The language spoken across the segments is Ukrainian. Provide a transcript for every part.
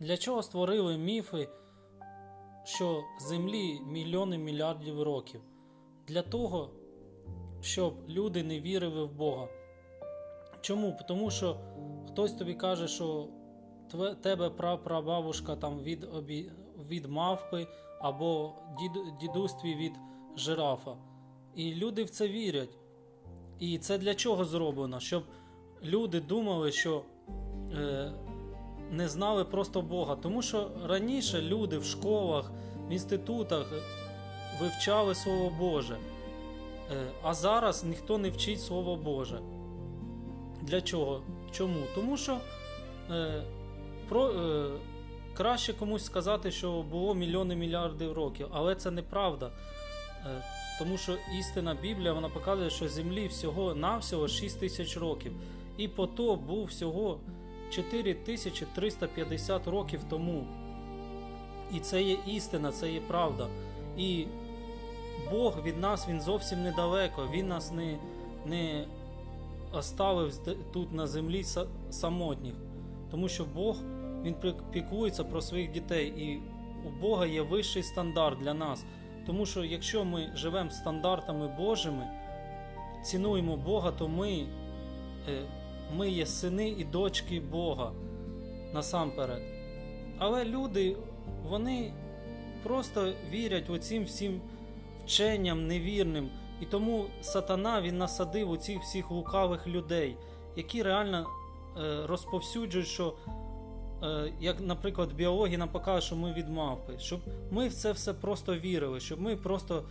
Для чого створили міфи, що Землі мільйони мільярдів років? Для того, щоб люди не вірили в Бога. Чому? Тому що хтось тобі каже, що тебе прапрабабушка там від, обі, від мавпи або дід, дідусь від жирафа. І люди в це вірять. І це для чого зроблено? Щоб люди думали, що е, не знали просто Бога. Тому що раніше люди в школах, в інститутах е, вивчали Слово Боже. Е, а зараз ніхто не вчить Слово Боже. Для чого? Чому? Тому що е, про, е, краще комусь сказати, що було мільйони мільярдів років, але це неправда. Е, тому що істина Біблія вона показує, що землі всього навсього 6 тисяч років. І по то був всього 4350 років тому. І це є істина, це є правда. І Бог від нас він зовсім недалеко. Він нас не, не оставив тут на землі самотніх. Тому що Бог він піклується про своїх дітей, і у Бога є вищий стандарт для нас. Тому що якщо ми живемо стандартами Божими, цінуємо Бога, то ми, е, ми є сини і дочки Бога насамперед. Але люди, вони просто вірять оцим всім вченням невірним. І тому сатана він насадив у цих всіх лукавих людей, які реально е, розповсюджують, що, е, як, наприклад, біологія нам покаже, що ми від мавпи, щоб ми в це все просто вірили, щоб ми просто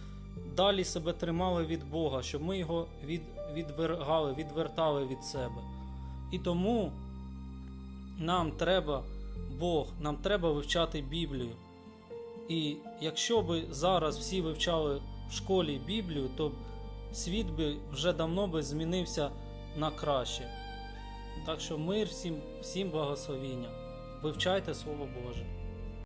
далі себе тримали від Бога, щоб ми його від, відвергали, відвертали від себе. І тому нам треба Бог, нам треба вивчати Біблію. І якщо би зараз всі вивчали в школі Біблію, то світ би вже давно би змінився на краще. Так що мир всім, всім благословіння. Вивчайте Слово Боже.